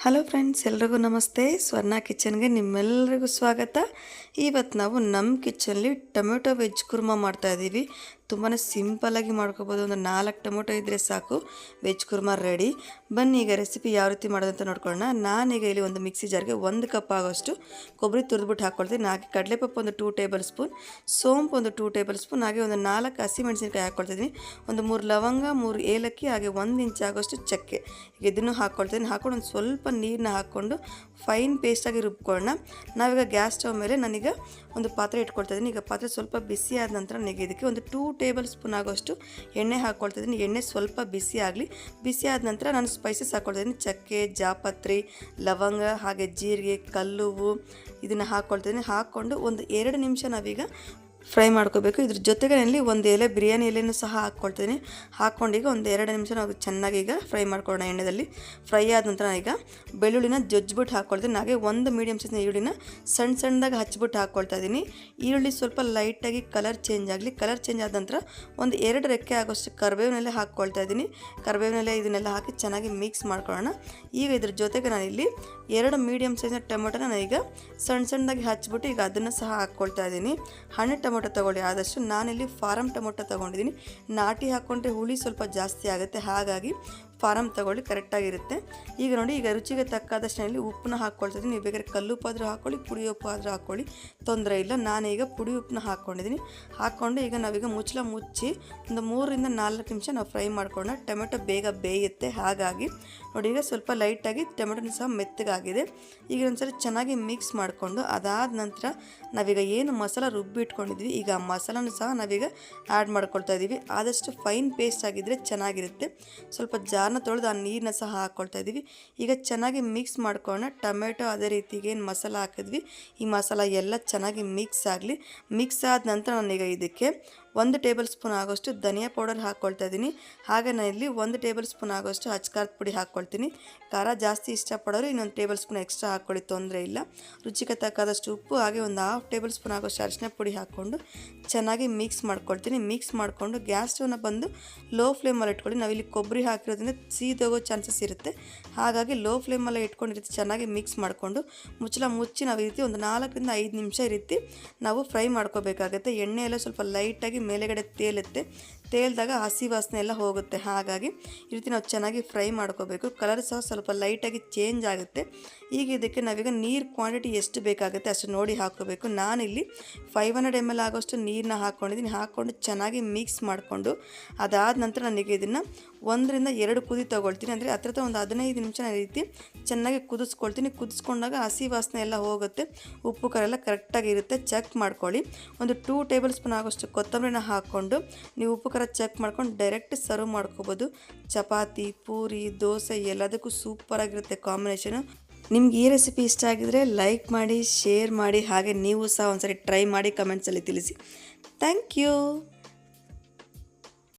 Hello friends ಎಲ್ರಿಗೂ ನಮಸ್ತೆ. ಸ್ವರ್ಣ ಕಿಚನ್ಗೆ ನಿಮ್ಮೆಲ್ಲರಿಗೂ ಸ್ವಾಗತ. ಇವತ್ತು ನಾವು ನಮ್ಮ ಕಿಚನಲ್ಲಿ ಟೊಮೆಟೊ ವೆಜ್ ಕುರ್ಮಾ ಮಾಡ್ತಾ ಇದ್ದೀವಿ. ತುಂಬಾ ಸಿಂಪಲ್ಲಾಗಿ ಮಾಡ್ಕೋಬೋದು. ಒಂದು ನಾಲ್ಕು ಟೊಮೊಟೊ ಇದ್ದರೆ ಸಾಕು. ವೆಜ್ ಕುರ್ಮಾ ರೆಡಿ ಬನ್ನಿ, ಈಗ ರೆಸಿಪಿ ಯಾವ ರೀತಿ ಮಾಡೋದು ಅಂತ ನೋಡ್ಕೊಳ್ಳೋಣ. ನಾನೀಗ ಇಲ್ಲಿ ಒಂದು ಮಿಕ್ಸಿ ಜಾರ್ಗೆ ಒಂದು ಕಪ್ ಆಗೋಷ್ಟು ಕೊಬ್ಬರಿ ತುರಿದ್ಬಿಟ್ಟು ಹಾಕ್ಕೊಳ್ತೀನಿ ಹಾಗೆ ಕಡಲೆಪಪ್ಪು ಒಂದು ಟೂ ಟೇಬಲ್ ಸ್ಪೂನ್ ಸೋಂಪು ಒಂದು ಟೂ ಟೇಬಲ್ ಸ್ಪೂನ್ ಹಾಗೆ ಒಂದು ನಾಲ್ಕು ಹಸಿಮೆಣಸಿನ್ಕಾಯಿ ಹಾಕ್ಕೊಳ್ತಿದ್ದೀನಿ ಒಂದು ಮೂರು ಲವಂಗ, ಮೂರು ಏಲಕ್ಕಿ, ಹಾಗೆ ಒಂದು ಇಂಚ್ ಆಗೋಷ್ಟು ಚಕ್ಕೆ. ಈಗ ಇದನ್ನು ಹಾಕ್ಕೊಳ್ತೀನಿ ಹಾಕ್ಕೊಂಡು ಒಂದು ಸ್ವಲ್ಪ ನೀರನ್ನ ಹಾಕ್ಕೊಂಡು ಫೈನ್ ಪೇಸ್ಟಾಗಿ ರುಬ್ಕೊಳ್ಳೋಣ. ನಾವೀಗ ಗ್ಯಾಸ್ ಸ್ಟವ್ ಮೇಲೆ ನಾನೀಗ ಒಂದು ಪಾತ್ರೆ ಇಟ್ಕೊಳ್ತಾ ಇದ್ದೀನಿ. ಈಗ ಪಾತ್ರೆ ಸ್ವಲ್ಪ ಬಿಸಿ ಆದ ನಂತರ ನನಗೆ ಇದಕ್ಕೆ ಒಂದು ಟೂ ಟೇಬಲ್ ಸ್ಪೂನ್ ಆಗೋಷ್ಟು ಎಣ್ಣೆ ಹಾಕ್ಕೊಳ್ತಿದ್ದೀನಿ. ಎಣ್ಣೆ ಸ್ವಲ್ಪ ಬಿಸಿ ಆಗಲಿ. ಬಿಸಿ ಆದ ನಂತರ ನಾನು ಸ್ಪೈಸಸ್ ಹಾಕ್ಕೊಳ್ತಾ ಇದ್ದೀನಿ ಚಕ್ಕೆ, ಜಾಪತ್ರಿ, ಲವಂಗ, ಹಾಗೆ ಜೀರಿಗೆ, ಕಲ್ಲುವು ಇದನ್ನು ಹಾಕ್ಕೊಳ್ತಿದ್ದೀನಿ. ಹಾಕ್ಕೊಂಡು ಒಂದು ಎರಡು ನಿಮಿಷ ನಾವೀಗ ಫ್ರೈ ಮಾಡ್ಕೋಬೇಕು. ಇದ್ರ ಜೊತೆಗೆ ಇಲ್ಲಿ ಒಂದು ಎಲೆ ಬಿರಿಯಾನಿ ಎಲೆನೂ ಸಹ ಹಾಕ್ಕೊಳ್ತೀನಿ. ಹಾಕ್ಕೊಂಡೀಗ ಒಂದು ಎರಡು ನಿಮಿಷ ನಾವು ಚೆನ್ನಾಗಿ ಈಗ ಫ್ರೈ ಮಾಡ್ಕೊಳ್ಳೋಣ ಎಣ್ಣೆದಲ್ಲಿ. ಫ್ರೈ ಆದ ನಂತರ ಈಗ ಬೆಳ್ಳುಳ್ಳಿನ ಜಜ್ಜಿಬಿಟ್ಟು ಹಾಕ್ಕೊಳ್ತೀನಿ. ಹಾಗೆ ಒಂದು ಮೀಡಿಯಮ್ ಸೈಜ್ನ ಈರುಳ್ಳಿನ ಸಣ್ಣ ಸಣ್ಣದಾಗಿ ಹಚ್ಬಿಟ್ಟು ಹಾಕ್ಕೊಳ್ತಾ ಇದ್ದೀನಿ. ಈರುಳ್ಳಿ ಸ್ವಲ್ಪ ಲೈಟಾಗಿ ಕಲರ್ ಚೇಂಜ್ ಆಗಲಿ. ಕಲರ್ ಚೇಂಜ್ ಆದ ನಂತರ ಒಂದು ಎರಡು ರೆಕ್ಕೆ ಆಗೋಷ್ಟು ಕರ್ಬೇವಿನಲ್ಲೇ ಹಾಕ್ಕೊಳ್ತಾ ಇದ್ದೀನಿ. ಕರ್ಬೇವಿನಲ್ಲೇ ಇದನ್ನೆಲ್ಲ ಹಾಕಿ ಚೆನ್ನಾಗಿ ಮಿಕ್ಸ್ ಮಾಡ್ಕೊಳ್ಳೋಣ. ಈಗ ಇದ್ರ ಜೊತೆಗೆ ನಾನಿಲ್ಲಿ ಎರಡು ಮೀಡಿಯಮ್ ಸೈಜ್ನ ಟೊಮೆಟೊನ ಈಗ ಸಣ್ಣ ಸಣ್ಣದಾಗಿ ಹಚ್ಬಿಟ್ಟು ಈಗ ಅದನ್ನು ಸಹ ಹಾಕ್ಕೊಳ್ತಾ ಇದ್ದೀನಿ. ಹಣ್ಣು ಟೊಮೊಟೊ ತೊಗೊಳ್ಳಿ. ಆದಷ್ಟು ನಾನಿಲ್ಲಿ ಫಾರಮ್ ಟೊಮೊಟೊ ತೊಗೊಂಡಿದ್ದೀನಿ. ನಾಟಿ ಹಾಕ್ಕೊಂಡ್ರೆ ಹುಳಿ ಸ್ವಲ್ಪ ಜಾಸ್ತಿ ಆಗುತ್ತೆ. ಹಾಗಾಗಿ ಫಾರಮ್ ತಗೊಳ್ಳಿ, ಕರೆಕ್ಟಾಗಿರುತ್ತೆ. ಈಗ ನೋಡಿ, ಈಗ ರುಚಿಗೆ ತಕ್ಕಾದಷ್ಟು ನಾನಿಲ್ಲಿ ಉಪ್ಪನ್ನ ಹಾಕ್ಕೊಳ್ತಿದ್ದೀನಿ. ನೀವು ಬೇಕಾದ್ರೆ ಕಲ್ಲುಪ್ಪಾದರೂ ಹಾಕ್ಕೊಳ್ಳಿ ಪುಡಿ ಉಪ್ಪು ಆದರೂ ಹಾಕ್ಕೊಳ್ಳಿ ತೊಂದರೆ ಇಲ್ಲ. ನಾನೀಗ ಪುಡಿ ಉಪ್ಪನ್ನ ಹಾಕ್ಕೊಂಡಿದ್ದೀನಿ. ಹಾಕ್ಕೊಂಡು ಈಗ ನಾವೀಗ ಮುಚ್ಚಲ ಮುಚ್ಚಿ ಒಂದು ಮೂರರಿಂದ ನಾಲ್ಕು ನಿಮಿಷ ನಾವು ಫ್ರೈ ಮಾಡ್ಕೊಳ್ಳೋಣ. ಟೊಮೆಟೊ ಬೇಗ ಬೇಯುತ್ತೆ, ಹಾಗಾಗಿ. ನೋಡಿ, ಈಗ ಸ್ವಲ್ಪ ಲೈಟಾಗಿ ಟೊಮೆಟೊನ ಸಹ ಮೆತ್ತಗಾಗಿದೆ. ಈಗ ಒಂದ್ಸಲ ಚೆನ್ನಾಗಿ ಮಿಕ್ಸ್ ಮಾಡಿಕೊಂಡು ಅದಾದ ನಂತರ ನಾವೀಗ ಏನು ಮಸಾಲ ರುಬ್ಬಿ ಇಟ್ಕೊಂಡಿದ್ವಿ ಈಗ ಆ ಮಸಾಲನೂ ಸಹ ನಾವೀಗ ಆ್ಯಡ್ ಮಾಡ್ಕೊಳ್ತಾ ಇದ್ದೀವಿ ಆದಷ್ಟು ಫೈನ್ ಪೇಸ್ಟ್ ಆಗಿದ್ದರೆ ಚೆನ್ನಾಗಿರುತ್ತೆ. ಸ್ವಲ್ಪ ಜಾರನ್ನ ತೊಳೆದು ಆ ನೀರನ್ನ ಸಹ ಹಾಕ್ಕೊಳ್ತಾ ಇದ್ದೀವಿ. ಈಗ ಚೆನ್ನಾಗಿ ಮಿಕ್ಸ್ ಮಾಡ್ಕೊಳ್ಳೋಣ. ಟೊಮೆಟೊ ಅದೇ ರೀತಿಗೆ ಏನು ಮಸಾಲ ಹಾಕಿದ್ವಿ. ಈ ಮಸಾಲ ಎಲ್ಲ ಚೆನ್ನಾಗಿ ಮಿಕ್ಸ್ ಆಗಲಿ. ಮಿಕ್ಸ್ ಆದ ನಂತರ ನಾನೀಗ ಇದಕ್ಕೆ ಒಂದು ಟೇಬಲ್ ಸ್ಪೂನ್ ಆಗೋಷ್ಟು ಧನಿಯಾ ಪೌಡರ್ ಹಾಕ್ಕೊಳ್ತಾ ಇದ್ದೀನಿ. ಹಾಗೆ ನಾನು ಇಲ್ಲಿ ಒಂದು ಟೇಬಲ್ ಸ್ಪೂನ್ ಆಗೋಷ್ಟು ಹಚ್ಕಾರದ ಪುಡಿ ಹಾಕ್ಕೊಳ್ತೀನಿ. ಖಾರ ಜಾಸ್ತಿ ಇಷ್ಟಪಡೋರು ಇನ್ನೊಂದು ಟೇಬಲ್ ಸ್ಪೂನ್ ಎಕ್ಸ್ಟ್ರಾ ಹಾಕ್ಕೊಳ್ಳಿ, ತೊಂದರೆ ಇಲ್ಲ. ರುಚಿಗೆ ತಕ್ಕಾದಷ್ಟು ಉಪ್ಪು ಹಾಗೆ ಒಂದು ಹಾಫ್ ಟೇಬಲ್ ಸ್ಪೂನ್ ಆಗೋಷ್ಟು ಅರಿಶಿನ ಪುಡಿ ಹಾಕ್ಕೊಂಡು ಚೆನ್ನಾಗಿ ಮಿಕ್ಸ್ ಮಾಡ್ಕೊಳ್ತೀನಿ. ಮಿಕ್ಸ್ ಮಾಡಿಕೊಂಡು ಗ್ಯಾಸ್ ಸ್ಟವ್ನ ಬಂದು ಲೋ ಫ್ಲೇಮಲ್ಲಿ ಇಟ್ಕೊಳ್ಳಿ. ನಾವಿಲ್ಲಿ ಕೊಬ್ಬರಿ ಹಾಕಿರೋದ್ರಿಂದ ಸೀದೋಗೋ ಚಾನ್ಸಸ್ ಇರುತ್ತೆ. ಹಾಗಾಗಿ ಲೋ ಫ್ಲೇಮಲ್ಲೇ ಇಟ್ಕೊಂಡು ಚೆನ್ನಾಗಿ ಮಿಕ್ಸ್ ಮಾಡಿಕೊಂಡು ಮುಚ್ಚಲ ಮುಚ್ಚಿ ನಾವು ಈ ರೀತಿ ಒಂದು ನಾಲ್ಕರಿಂದ ಐದು ನಿಮಿಷ ಈ ನಾವು ಫ್ರೈ ಮಾಡ್ಕೋಬೇಕಾಗುತ್ತೆ. ಎಣ್ಣೆ ಎಲ್ಲ ಸ್ವಲ್ಪ ಲೈಟಾಗಿ ಮೇಲೆಗಡೆ ತೇಲುತ್ತೆ ತೇಲಿದಾಗ ಹಸಿ ವಾಸನೆ ಎಲ್ಲ ಹೋಗುತ್ತೆ. ಹಾಗಾಗಿ ಈ ರೀತಿ ನಾವು ಚೆನ್ನಾಗಿ ಫ್ರೈ ಮಾಡ್ಕೋಬೇಕು. ಕಲರ್ ಸಹ ಸ್ವಲ್ಪ ಲೈಟಾಗಿ ಚೇಂಜ್ ಆಗುತ್ತೆ. ಈಗ ಇದಕ್ಕೆ ನಾವೀಗ ನೀರು ಕ್ವಾಂಟಿಟಿ ಎಷ್ಟು ಬೇಕಾಗುತ್ತೆ ಅಷ್ಟು ನೋಡಿ ಹಾಕೋಬೇಕು ನಾನಿಲ್ಲಿ ಫೈವ್ ಹಂಡ್ರೆಡ್ ಎಂ ಎಲ್ ಆಗೋಷ್ಟು ನೀರನ್ನ ಹಾಕ್ಕೊಂಡಿದ್ದೀನಿ ಹಾಕ್ಕೊಂಡು ಚೆನ್ನಾಗಿ ಮಿಕ್ಸ್ ಮಾಡಿಕೊಂಡು ಅದಾದ ನಂತರ ನನಗೆ ಇದನ್ನು ಒಂದರಿಂದ ಎರಡು ಕುದಿ ತೊಗೊಳ್ತೀನಿ. ಅಂದರೆ ಹತ್ರ ಒಂದು ಹದಿನೈದು ನಿಮಿಷ ರೀತಿ ಚೆನ್ನಾಗಿ ಕುದಿಸ್ಕೊಳ್ತೀನಿ. ಕುದಿಸ್ಕೊಂಡಾಗ ಹಸಿ ವಾಸನೆ ಎಲ್ಲ ಹೋಗುತ್ತೆ. ಉಪ್ಪು, ಖಾರ ಎಲ್ಲ ಕರೆಕ್ಟಾಗಿ ಇರುತ್ತೆ. ಚೆಕ್ ಮಾಡ್ಕೊಳ್ಳಿ. ಒಂದು ಟೂ ಟೇಬಲ್ ಸ್ಪೂನ್ ಆಗೋಷ್ಟು ಕೊತ್ತಂಬರಿನ ಹಾಕ್ಕೊಂಡು ನೀವು ಉಪ್ಪು ಖಾರ ಚೆಕ್ ಮಾಡ್ಕೊಂಡು ಡೈರೆಕ್ಟ್ ಸರ್ವ್ ಮಾಡ್ಕೋಬೋದು. ಚಪಾತಿ, ಪೂರಿ, ದೋಸೆ ಎಲ್ಲದಕ್ಕೂ ಸೂಪರಾಗಿರುತ್ತೆ ಕಾಂಬಿನೇಷನು ನಿಮ್ಗೆ ಈ ರೆಸಿಪಿ ಇಷ್ಟ ಆಗಿದರೆ ಲೈಕ್ ಮಾಡಿ ಶೇರ್ ಮಾಡಿ, ಹಾಗೆ ನೀವು ಸಹ ಒಂದ್ಸರಿ ಟ್ರೈ ಮಾಡಿ ಕಮೆಂಟ್ಸಲ್ಲಿ ತಿಳಿಸಿ. Thank you